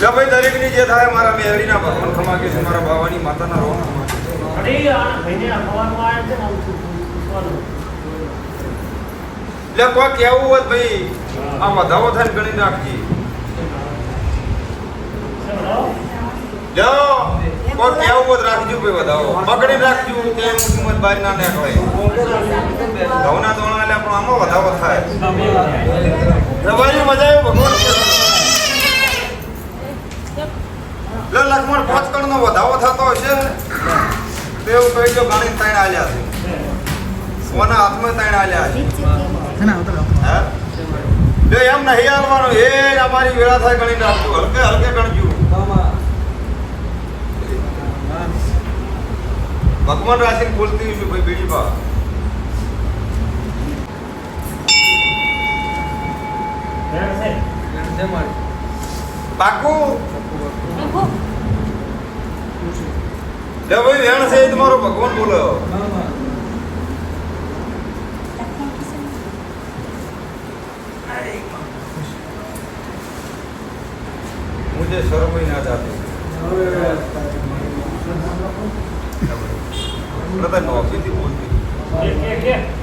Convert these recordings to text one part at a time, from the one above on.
લે ભાઈ દરેકની જે થાય મારા મેળીના ભગવાન ખમા કે છે મારા બાવાની માતાના રોમ ખમા કે છે. અરે આ ભાઈને આ ખવાનું છે ને આમ શું- શું- પૂછવાનું. લે કોઈ કેવું હોત ભાઈ આ વધાવો થાય ગણી નાખજી. કોઈ હોત રાખજો ભાઈ વધાવો. પકડી રાખજો કે કિંમત બહાર ના નાખવાય ઘઉંના દોણા એટલે પણ આમાં વધાવો થાય. રવાજી મજા આવી ભગવાન? લે લખમણ પાંચ કણનો વધાવો થતો હશે તેવું એવું કહી દો ગણી ત્રણ આલ્યા છે. સોના હાથમાં ત્રણ આલ્યા છે. જો એમ નહીં હાલવાનું એ અમારી વેળા થાય ગણી નાખજો હલકે હલકે ગણજો. ભગવાન રાશિ બોલતી છું ભાઈ બીજી બા પાકું. લે ભાઈ વેણ છે તમારો ભગવાન બોલો મુજે સર્વઈ ના જાતે. પ્રધાન નો બોલતી.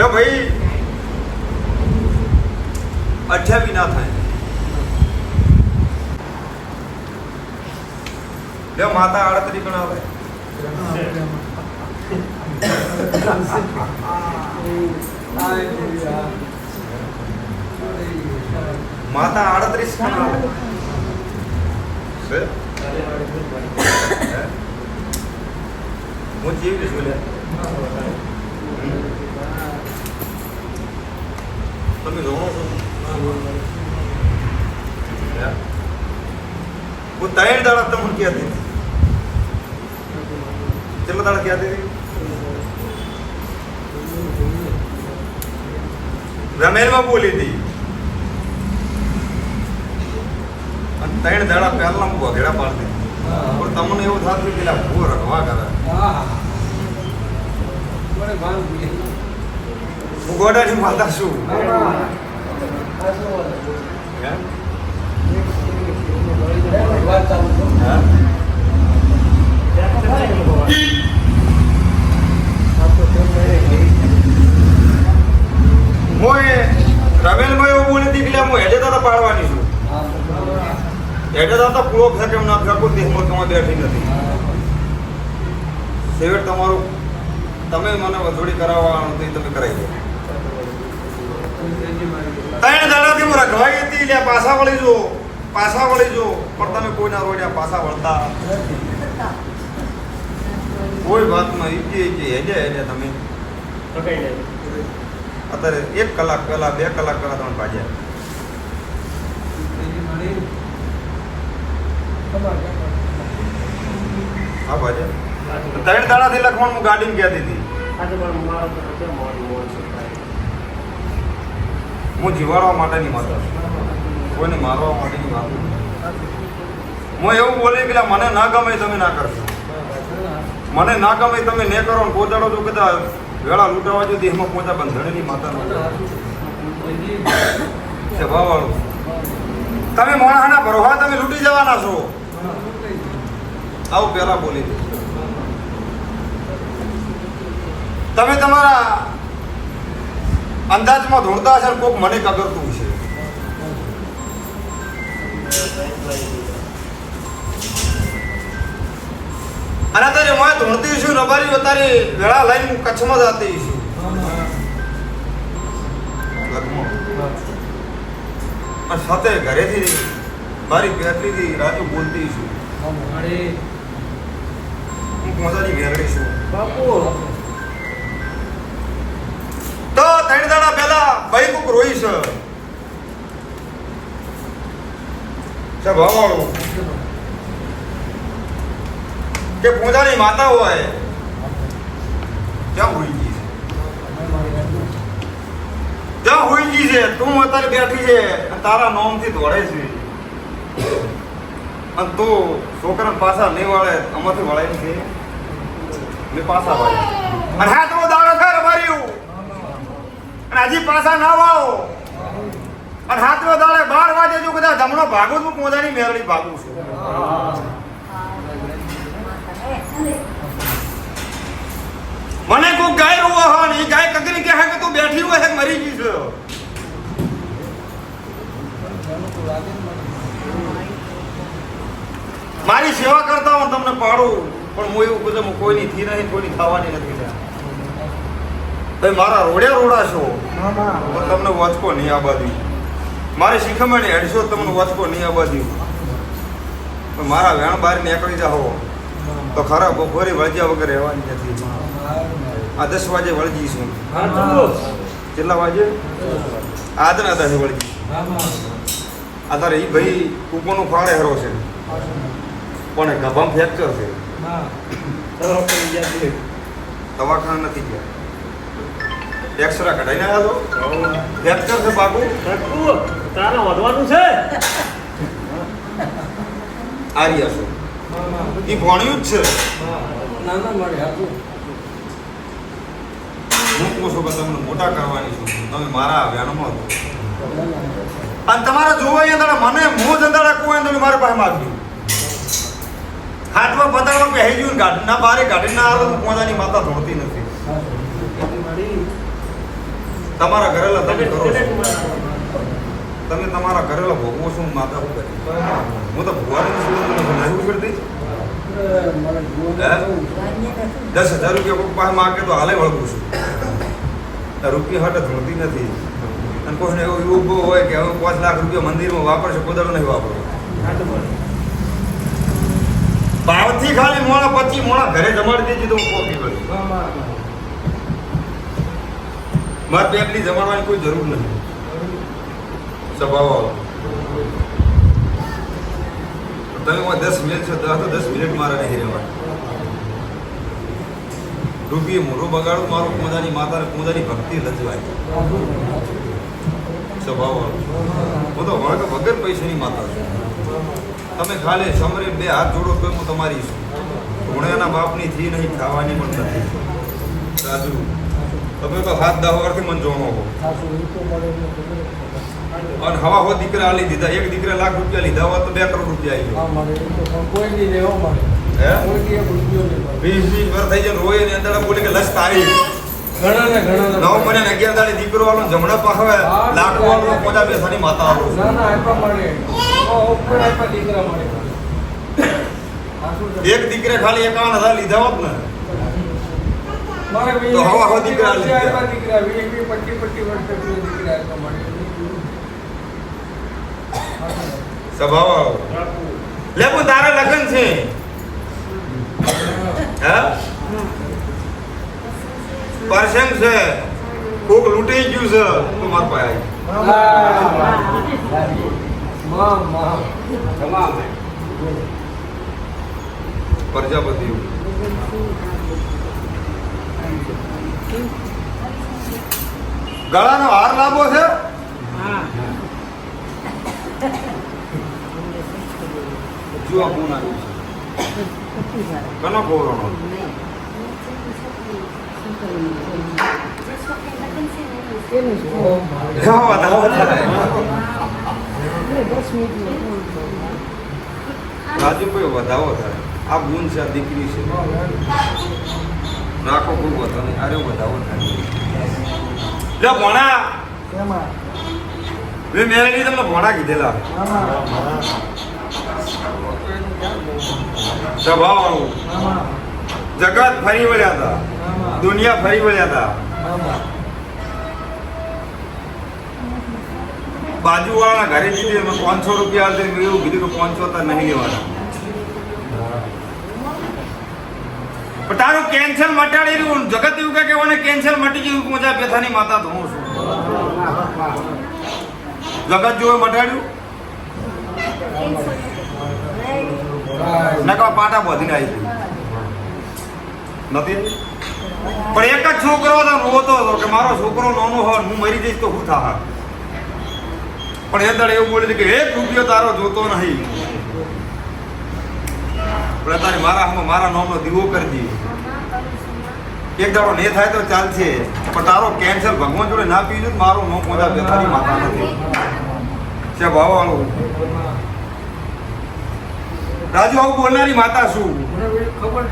લે ભાઈ, અઠ્યાવી ના થાય. જો માતા આડતરી ગણાવે માતા આડત્રીસ ગણાવે આવે. હે? હું જીવી છું લે તમે જોવો છો હે? ત્રણ દાડા તમને કહેતી હતી કેટલા દાડા કહેતી હતી રમેલમાં બોલી હતી અને ત્રણ દાડા પહેલા હું વઘેડા પાડતી પણ તમને એવું થતું કે લા ભૂ રખવા કરે ગોડાની માતા છું હે? હે? હું એ એવું બોલી હતી કે હું હેડે દાદા પાડવાની છું હેડે દાદા પૂરો ફેંક એમ ના ફેંકો દેહમાં તમે બેઠી નથી છેવટ તમારું તમે મને વસૂડી કરાવવાનું હતું તમે કરાવી દો ત્રણ દાડાથી હું રખવાઈ હતી એટલે પાછા વળી જો પાછા વળી જો. પણ તમે કોઈના રોડ્યા પાછા વળતા કોઈ વાતમાં ઈજે ઈજે હેજે હેજે તમે. અત્યારે એક કલાક પહેલા બે કલાક પહેલા તમે ભાજ્યા હા ભાજ્યા. ત્રણ દાડાથી હું ગાડીમાં કહેતી હતી સાચું પણ મારો તો કેમ મોડું મોડું છે ભાઈ. હું જીવાડવા માટેની વાત. કોઈને મારવા માટેની વાત. હું એવું બોલી પેલા મને ના ગમે તમે ના કરશો. મને ના ગમે તમે ને કરો પહોંચાડો છો કદાચ વેળા લૂંટાવા જો દેહમાં પહોંચા બંધણેની માતા છે ભાવવાળું તમે મોણાના ભરોહા તમે લૂંટી જવાના છો. આવું પહેલા બોલી દે. તમે તમારા અંદાજમાં ધોળતા હશે કોક મને કગરતું છે અને અત્યારે હું ધોળતી છું રબારી અત્યારે વેળા લઈને હું કચ્છમાં જતી છું. પણ સાથે ઘરેથી મારી બેટલીથી રાજુ બોલતી છું. હું પોતાની વેરડી છું. બાપુ. તો ત્રણ દાડા પહેલા ભાઈ કોક રોઈ છે. છે ભાવાળું કે પૂજાની માતા હોય ક્યાં હોઈ ગઈ છે. હોઈ ગઈ છે. તું અત્યારે બેઠી છે તારા નોમથી દોડે છે. અને તું છોકરા પાછા નહીં વળે, આમાંથી વળે છે. મેં પાછા વળે અને હા, તો દાડો હજી પાછા ના વાવો. અને હાથમાં દાડે બાર વાગે જો કદાચ જમણો ભાગું હું પોતાની મેરડી ભાગું છું. મને કોઈ ગાય રોવો હોય ને એ ગાય કકરી કહે કે તું બેઠી હોય છે કે મરી ગઈ છે. મારી સેવા કરતા હું તમને પાડું, પણ હું એવું કું કોઈની થી નહીં, કોઈની ખાવાની નથી લ્યા. તમે મારા રોડ્યા રોડા છો. તમને વચકો નહીં આબાદી મારી શીખમણી હેડશો તમને વચકો નહીં આબાદી મારા વેણ બહાર નીકળી જાઓ. તો ખરા બપોરે વળજ્યા વગર રહેવાની નથી. આ દસ વાગે વળજી છું. કેટલા વાગે? આજના દસ વળજી આ તારે એ ભાઈ કૂપોનું ફાળે હરો છે. પણ ગભામ ફ્રેક્ચર છે. દવાખાના નથી ગયા. એક્સરા કઢાઈને આવ્યા તો ફ્રેક્ચર છે બાપુ તારે વધવાનું છે? આર્યા છો. એ ભણ્યું જ છે. હું કહું છું કે તમને મોટા કરવાની છું. તમે મારા વ્યાનમાં હતો અને તમારે જોવા અહીંયા મને મોં ધંધાડા કોઈ તમે મારા પાસે માગ્યું હાથમાં પતાડવા કે હેજ્યું ગાડી ના બારે ગાડી ના આવે તો પોતાની માતા ધોતી નથી. તમારા ઘરેલા તમે કરો તમે તમારા ઘરેલા ભોગવો છો હું માતા હું હું તો ભગવાનની કરતી દસ હજાર રૂપિયા કોઈ પાસે માગે તો હાલે વળગું છું. રૂપિયા હાટે ધોતી નથી. અને કોઈને એવું એવું હોય કે હવે પાંચ લાખ રૂપિયા મંદિરમાં વાપરશે કોદાડો નહીં વાપરો. ભાવથી ખાલી મોણા પછી મોણા ઘરે જમાડી દેજી તો કોફી કરું મારે પેટલી જમાડવાની કોઈ જરૂર નથી. સ્વભાવ. તમે દસ મિનિટ છે, તો દસ મિનિટ મારે નહીં રહેવાય રૂપિયે મોઢું બગાડું, મારું કુંદાની માતા કુંદાની ભક્તિ લજવાય. સ્વભાવ હું તો વળગ વગર પૈસાની માતા છું. તમે ખાલી સમરે બે હાથ જોડો તો હું તમારી છું. ધોણિયાના બાપની થી નહીં, ખાવાની પણ નથી. રાજુ તમે તો હાથ દાવાથી મને જોણો હો. અને હવા હો દીકરા આલી દીધા, એક દીકરા લાખ રૂપિયા લીધા હોત તો બે કરોડ રૂપિયા આવી હે? વીસ વીસ વર્ષ થઈ જાય રોય ને અંદર બોલે કે લસ તારી નવ મને અગિયાર દાડે દીકરો વાળો જમણા પાસે લાખ વાળો માતા આવો. એક દીકરે ખાલી એકાવન હજાર લીધા હોત ને. તો હવા હવા દીકરા લીધા. સ્વભાવ આવો લે પણ તારા લગ્ન છે. હે? પરસંગ છે. કોક લૂંટી ગયું છે. તો માર પાસે પ્રજાપતિ. ગળાનો હાર લાંબો છે? જુઓ કોણ આવ્યું છે. કનો કોરોનો રાજુભાઈ, વધાવો થાય આ ગુણ છે, આ દીકરી છે. રાખો કોઈ વધો નહીં. અરે વધાવો લે ભણા. મેં મેળવી તમને ભોણા કીધેલા. સ્વભાવ વાળું જગત ફરી વળ્યા હતા દુનિયા ફરી વળ્યા હતા બાજુવાળાના ઘરે અમે પાંચસો રૂપિયા આવશે એવું કીધું કે પાંચસો તો નહીં લેવાના. પણ તારું કેન્સર મટાડી રહ્યું, જગત એવું કહે કે મને કેન્સર મટી ગયું મોજા બેથાની માતા ધોઉં છું. જગત જોવે મટાડ્યું? નકા પાટા બધીને આવી ગયું. નથી? પણ એક જ છોકરો હતો, રોતો હતો કે મારો છોકરો નાનો હોય હું મરી જઈશ તો હું થા પણ એ દળ એવું બોલી કે એક રૂપિયો તારો જોતો નહીં. પણ મારા હમ મારા નામનો દીવો કરજે એક દાડો ને થાય તો ચાલશે. પણ તારો કેન્સર ભગવાન જોડે ના પીજો મારો નો મોજા બેઠાની માતા નથી. છે ભાવવાળું રાજુ, આવું બોલનારી માતા શું? ખબર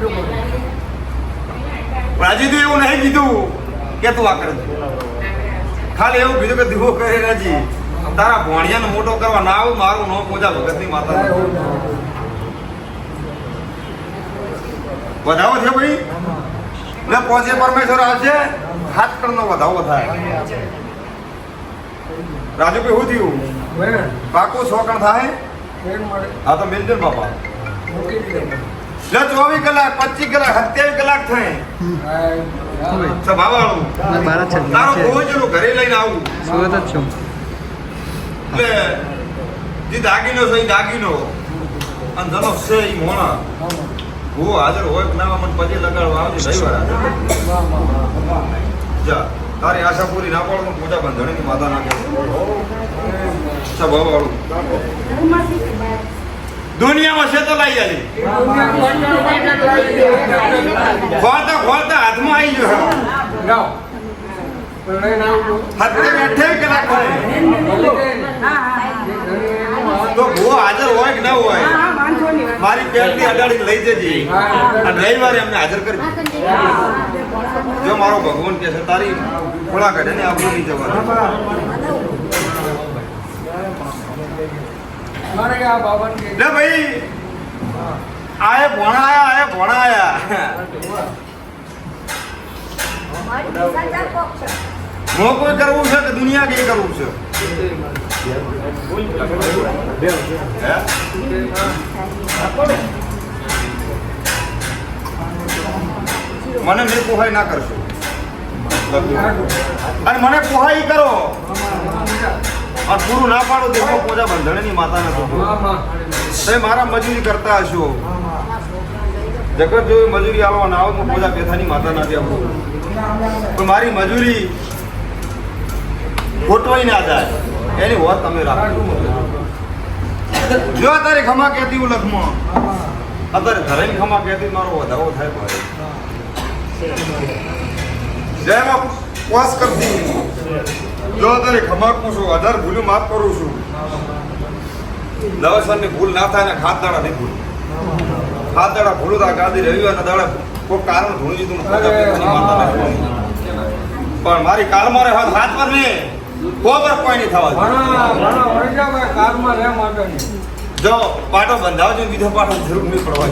રાજી તો એવું નહીં કીધું કે તું આ કરજે ખાલી એવું કીધું કે દીવો કરે રાજી. તારા ભોણિયાને મોટો કરવા ના આવું, મારું નો મોજા ભગતની માતા નથી. વધાવો છે ભાઈ? એટલે પહોંચે પરમેશ્વર આવશે હાથ કરનો વધાવો થાય રાજુ ભાઈ શું થયું? પાકું પાકું સોકણ થાય? હા તો મેલજો ને બાપા. એટલે ચોવીસ કલાક પચીસ કલાક સત્યાવીસ કલાક થાય. સભાવાળું તારો. પહોંચેલું ઘરે લઈને આવું. સુરત જ છું. એટલે જે દાગીનો છે એ દાગીનો. અને ધનો છે એ મોણા. હું હાજર હોય ના મને પછી લગાડવા આવજે, રવિવાર. જા, તારી આશા પૂરી ના પાડો પૂજા બંધણીની માતા નાખે સભાવાળું દુનિયામાં છે તો લઈ આવી ખોલતા ખોલતા હાથમાં આવી ગયો હાથે અઠ્યાવીસ કલાક થાય તો ભૂવો હાજર હોય કે ના હોય? મારી પેટની અડાડી લઈ જજે. અને રવિવારે અમને હાજર કરી. જો મારો ભગવાન કે છે તારી ખોળા કાઢે ને આપણું નહીં જવાનું. મારે આ બાબાને કે- લે ભાઈ. આએ ભણાયા આયા ભણાયા ભોણા કોઈ કરવું છે કે દુનિયા કે કરવું છે? મને મેં પોહાઈ ના કરશો. અને મને પોહાઈ કરો. અને પૂરું ના પાડો, દેખો, પોજા બંધણની માતા નથી. તમે મારા મજૂરી કરતા હશો. જગત જો મજૂરી આવવા ના આવો પોજા પેથાની માતા નથી આપો પણ મારી મજૂરી ખોટવાઈ ના જાય. એની વાત તમે રાખો. જો અત્યારે ખમા કહેતી હું લખમાં. અત્યારે ઘરે ખમા કહેતી મારો વધારો થાય ભાઈ જેમાં ઉપવાસ કરતી જો અત્યારે ખમા કહું છું અઢાર ભૂલું માફ કરું છું. નવસરની ભૂલ ના થાય ને ખાત દાડા નહીં ભૂલ. ખાત દાડા ભૂલું તા ગાદી રવિવારના દાડા કોઈ કારણ ભૂલી દીધું પણ મારી કાલમાં રહે હાથ હાથ પર નહીં કોબર કોઈ નહીં થવા જો પાટો બંધાવજો બીજો પાટો જરૂર નહીં પડવા.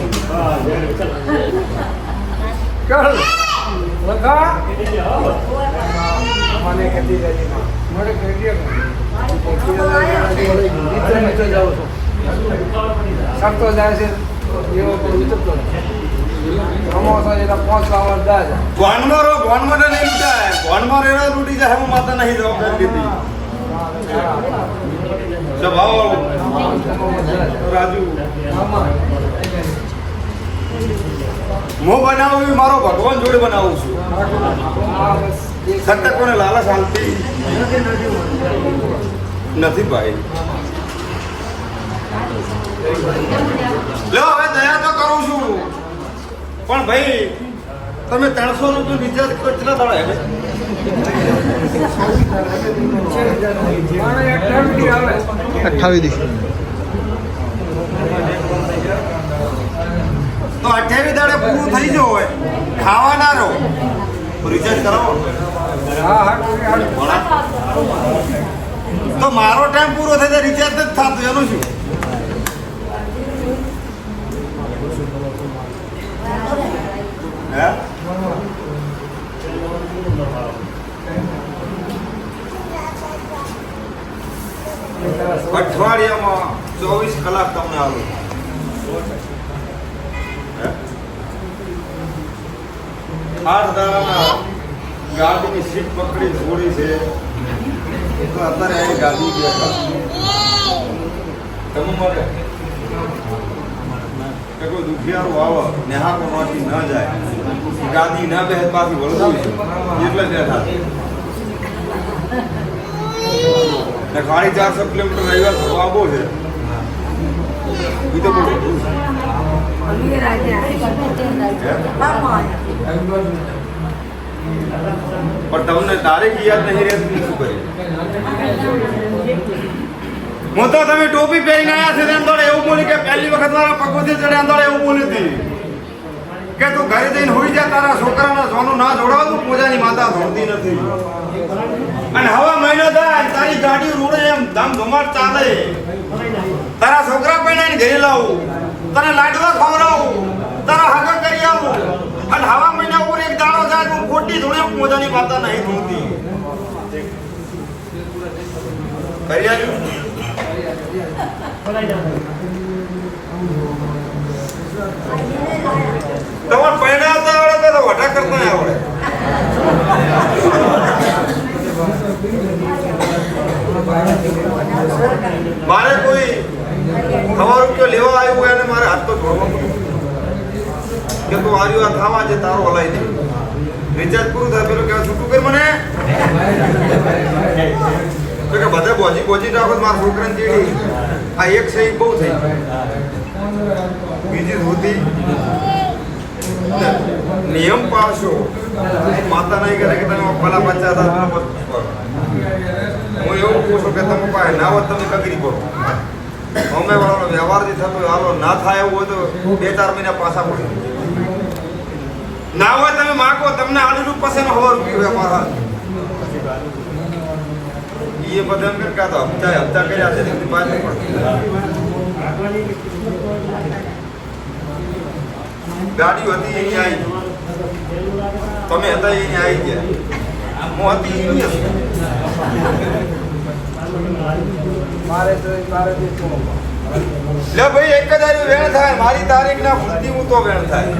સરતો જાય છે. એવો કોઈ ઉતરતો નથી. સમોસા જેટલા પાંચ લાવવા દા છે. ભોનમાં રહો ભોનમાં નહીં જાય ભોનમાં રહેવા લૂટી જાય, હું માતા નહીં સ્વભાવ રાજુ. હું બનાવું મારો ભગવાન જોડે બનાવું છું. બસ કોને લાલચ હાલતી? નથી ભાઈ. લો, હવે દયા તો કરું છું. પણ ભાઈ તમે ત્રણસો રૂપિયા રિચાર્જ કેટલા દાડા હવે આવે. તો અઠ્યાવીસ દાડે પૂરું થઈ ગયું હોય ખાવા ના રહો રિચાર્જ કરાવો. તો મારો ટાઈમ પૂરો થઈ જાય રિચાર્જ જ થતું એનું શું અઠવાડિયામાં ચોવીસ કલાક તમને આવે? આઠ દાડાના ગાડીની સીટ પકડી છોડી છે. તો અત્યારે ગાડી ગયા તમે મને કે કોઈ દુખિયારો આવે નેહાકો ન જાય ગાદી ના બેહે પાછી વળવું છે એટલે બેઠા. ને ખાલી ચારસો કિલોમીટર રવિવાર થવા આવો છે એ તો. હે? પણ તમને તારીખ યાદ નહીં રહેતી શું કરી હું તો તમે ટોપી પહેરીને આવ્યા છે એમ દોડે એવું બોલી કે પહેલી વખત મારા પગોથી ચડ્યા દોડે એવું બોલી હતી. કે તું ઘરે જઈને હોઈ જા, તારા છોકરાના સોનું ના જોડાવતું પૂજાની માતા ધોતી નથી. અને હવા મહિનો થાય, તારી ગાડી રૂડે એમ ધમ ધુમાટ ચાલે. તારા છોકરા પહેરીને ઘરે લાવું, તને લાડવા ખવડાવું, તારા હગા કરી આવું. અને હવા મહિના ઉપર એક દાડો જાય તું ખોટી ધૂણે પૂજાની માતા નહીં ધોતી કરી આવ્યું તમારે પૈણા આવતા આવડે તો વઢા કરતા આવડે. મારે કોઈ સવા રૂપિયો લેવા આવ્યું અને મારે હાથ તો જોડવો કે તું આવ્યું આ થાવા છે તારો હલાઈ દે. રિચાર્જ પૂરું થાય, પેલું કહેવાય, છૂટું કર મને. તો કે બધા બોજી બોજી રાખો મારા છોકરાને ચીડી. આ એક સહી બહુ થઈ બીજી ધોતી. નિયમ પાળશો માતા નહીં કરે કે તમે પેલા બચ્ચા હતા હું એવું કહું છું કે તમે પાસે ના હોત તમે કગરી કરો? અમે વાળાનો વ્યવહારથી થતો હાલો, ના થાય એવું હોય તો બે ચાર મહિના પાછા પડે. ના હોય તમે માગો, તમને આલુનું પસંદ હોવા રૂપિયો એ બધા એમ કે તો હપ્તા હપ્તા કર્યા છે તેથી પાછું ગાડી ગાડીઓ હતી અહીંયા આવી. તમે હતા અહીંયા આવી ગયા. હું હતી છું. મારે તો મારે લે ભાઈ એક જ વેણ થાય. મારી તારીખ ના ભૂલતી હું તો વેણ થાય.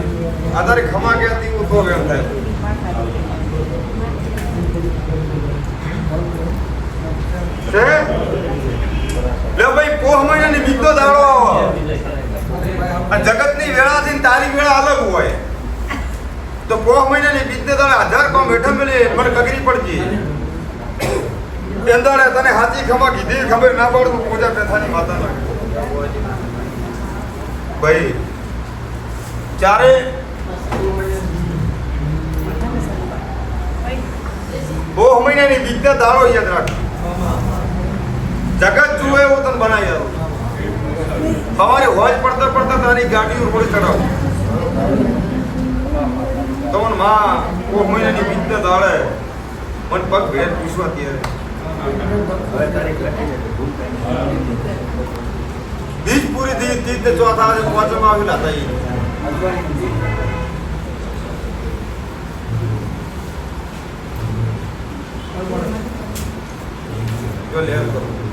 આ તારીખ ખમા કહેતી હું તો વેણ થાય. છે લે ભાઈ, પોહ મહિનાની બીજો દાડો. આ જગતની વેળાથી ને તારી વેળા અલગ હોય. તો પોહ મહિનાની બીજને દાડે હજાર કોમ હેઠળ મેળે મને કગરી પડતી એંદાડે તને હાચી ખમા કીધી ખબર ના પડતું પૂજા પેથાની માતા ના. ભાઈ, ચારે બહુ મહિનાની બીજને દાડો યાદ રાખ. જગત જુએ એવું તને બનાવી આવું સવારે હોજ પડતા પડતા તારી ગાડી ઉપર ચડાવ તમને માં બહુ મહિનાની બીજને દાડે મન પગ ભેર પૂછવા ત્યારે બીજ પૂરી થઈ તીજ ને ચોથા આજે પાંચમાં આવેલા હતા ઈ. જો લેર કરો.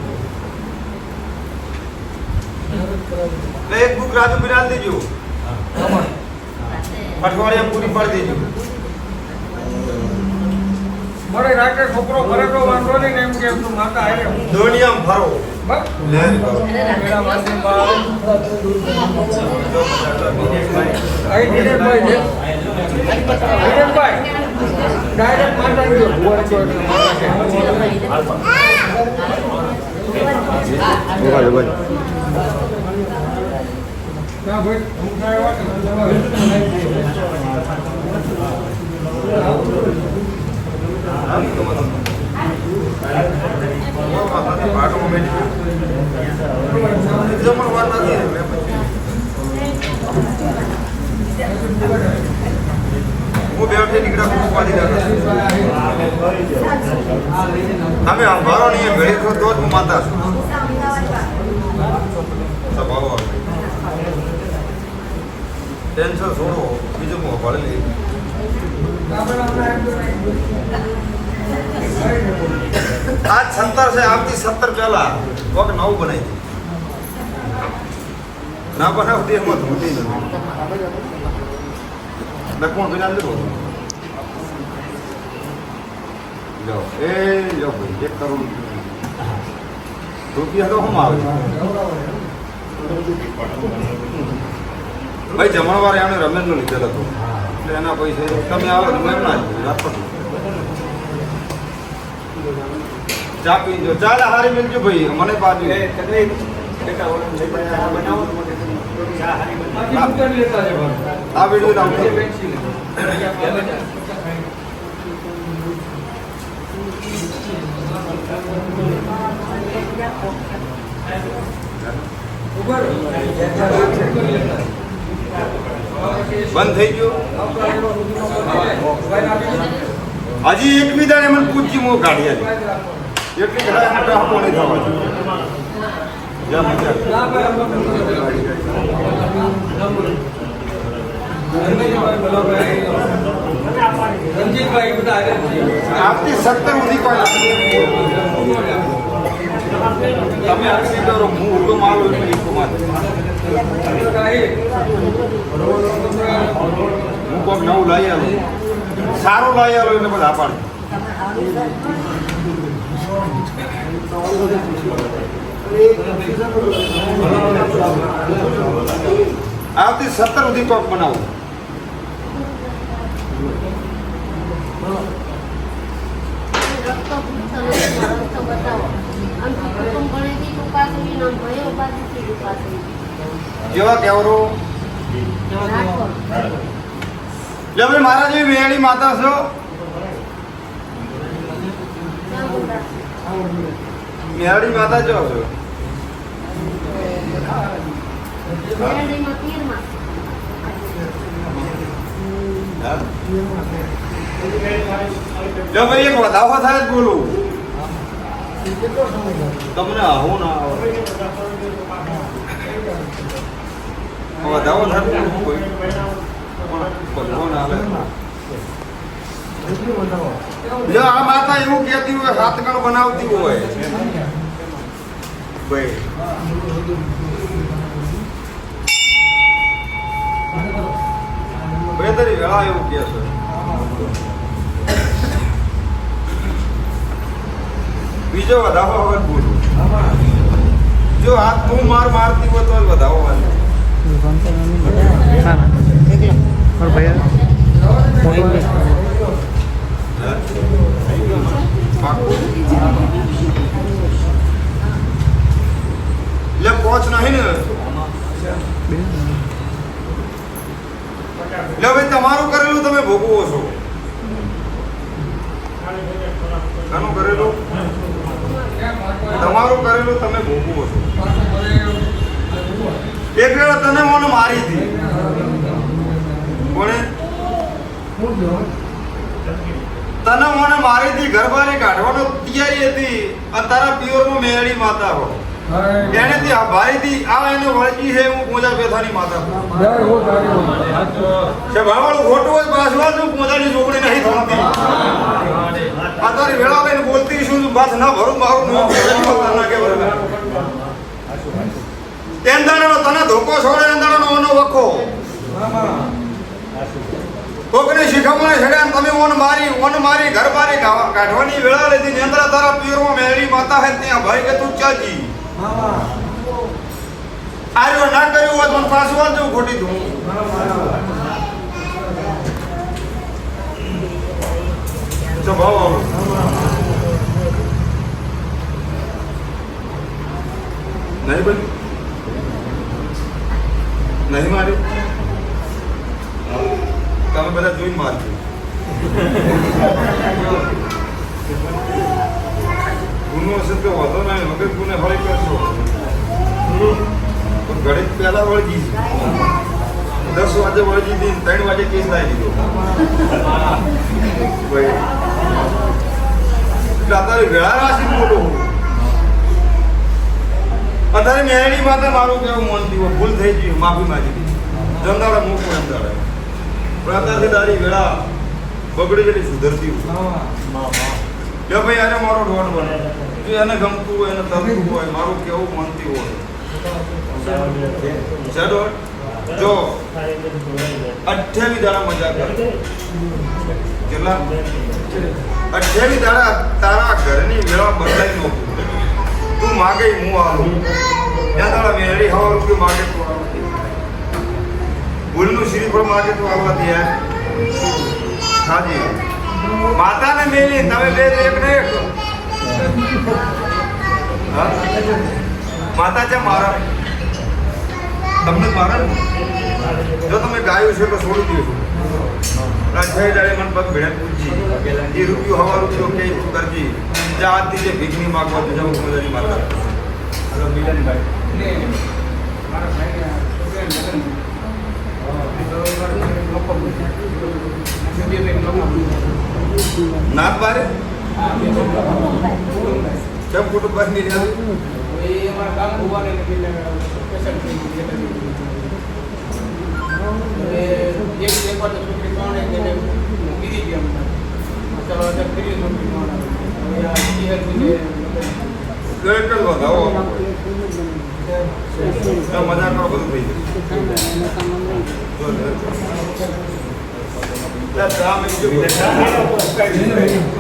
એટલે એક બુક રાજુ બિરાલ દેજો. અઠવાડિયા પૂરી પાડી દેજો. મને રાતે છોકરો ઘરે તો વાંધો નહીં એમ કે તું માતા આવે હું. દુનિયામાં ફરો ડાયરેક્ટ માતા ગયો ભુવન માતા છે ના ભાઈ હું પાટો મેં નથી હું બે વખતે નીકળ્યા ખૂબ ઉપાધિ રાખે અમે અંભારો નહીં છો, તો જ હું માતા છું સ્વભાવ આવે. ટેન્શન છોડો બીજું હું ભળી લઈ આજ સત્તર છે આવતી સત્તર પહેલા કોક નવું બનાવી દે ના બનાવતી એમાં ધોતી નથી મેં કોણ વિના લીધો લો એ લો ભાઈ એક કરોડ રૂપિયા તો શું આવે ભાઈ જમણવારે આને રમેશનો લીધેલ હતું. એટલે એના પૈસા તમે આવો તમે એમ ના રાખો ચા પીજો ચાલ હારી મિલજો ભાઈ મને બાજુ આ વીડિયો ડાઉનલોડ ઉભર બંધ થઈ ગયો. હજી એક બીજાને મને પૂછી હું કાઢી હતી એટલી ઘણા મોટા હકો નહીં થવા આપતી સત્તર સુધી કોઈ તમે અરજી કરો હું ઉડો મારો એટલે ઈકો મારે હું કોક નવું લઈ આવ્યો સારું લઈ આવ્યો એટલે બધા પાડે આવતી સત્તર સુધી કોક બનાવો. બતાવો. જેવા કેવરો? ભાઈ મારા જેવી મેળી માતા છો. મેળી માતા જો છો? લે ભાઈ, એક વધાવો થાય જ બોલું. તમને આવું ના આવે. વધાવો થાય કોઈ બધો ના આવે આ માતા એવું કહેતી હોય હાથ બનાવતી હોય. ભાઈ. બેતરી વેળા એવું કહે છે. બીજો વધાવો વગર બોલું. જો હાથ તું માર મારતી હોય તો જ વધાવો ખોટું હોય પાછવા છું છોકરી નહીં થતી અત્યારે વેળા લઈને બોલતી છું બસ ના ભરું મારું ના કે એંદાણાનો તને ધોકો છોડે તેંદાણાનો ઓનો વખો. કોકને શીખવણે છેડ્યા તમે ઓન મારી ઓન મારી ઘર મારી કાઢવાની વેળા લીધી નેન્દ્રા તારા પિયરમાં મેળી માતા હે ત્યાં ભાઈ કે તું ચાજી. આર્યો ના કર્યું હોય તો મને પાછું ખોટી તું સ્વભાવ આવો નહીં બન્યું નહીં માર્યું તમે બધા જોઈને મારજો ગુનો હશે તો વાંધો નહીં વગર ગુને હળી કરશો પણ ઘડીક પહેલા વળગી. દસ વાગે વળગી દીધી ત્રણ વાગે કેસ લાવી દીધો અત્યારે વેળા મોટો હું. અત્યારે મેળી માતા મારું કેવું મન હોય ભૂલ થઈ ગઈ માફી માંગી જમદાડા મૂકવું એમ દાડે પણ અત્યારથી તારી વેળા બગડી ગયેલી સુધરતી જો ભાઈ આને મારો ડોન બને જો એને ગમતું હોય એને તરતું હોય મારું કેવું મનથી હોય. છે? જો અઠ્યાવીસ દાડા મજા કરે. કેટલા? અઠ્યાવી દાડા તારા ઘરની મેળા બદલાઈ નો તું માગે હું આવું ત્યાં તારા મેળી હવા રૂપિયો માગે તું આવું ભૂલનું શ્રીફળ માગે તું આવવા તૈયાર હાજી. માતાને મેલી, તમે બે એક ને એક? માતા છે મારા. તમને મારા જો? તમે ગાયું છે તો છોડી આ છ દાડે મને પગ ભેળા પૂછી એ રૂપિયું હવા રૂપિયો કે તું કરજી જે આજથી જે ભીખની માગવા જાઉં મજાની માતા બે લોકો નાથ બારે? કેમ કુટુંબ એ અમારા ગામ ઊભા રહીને પેશન્ટ થઈ ગયું એટલે એક એક વાર તો છોકરી ત્રણ એક એને કીધી ગઈ અમને ચાલો અત્યારે ફરી છોકરી ત્રણ હવે આ બીજી હતી કઈ કઈ વધાવો મજા કરો બધું થઈ ગયું કામ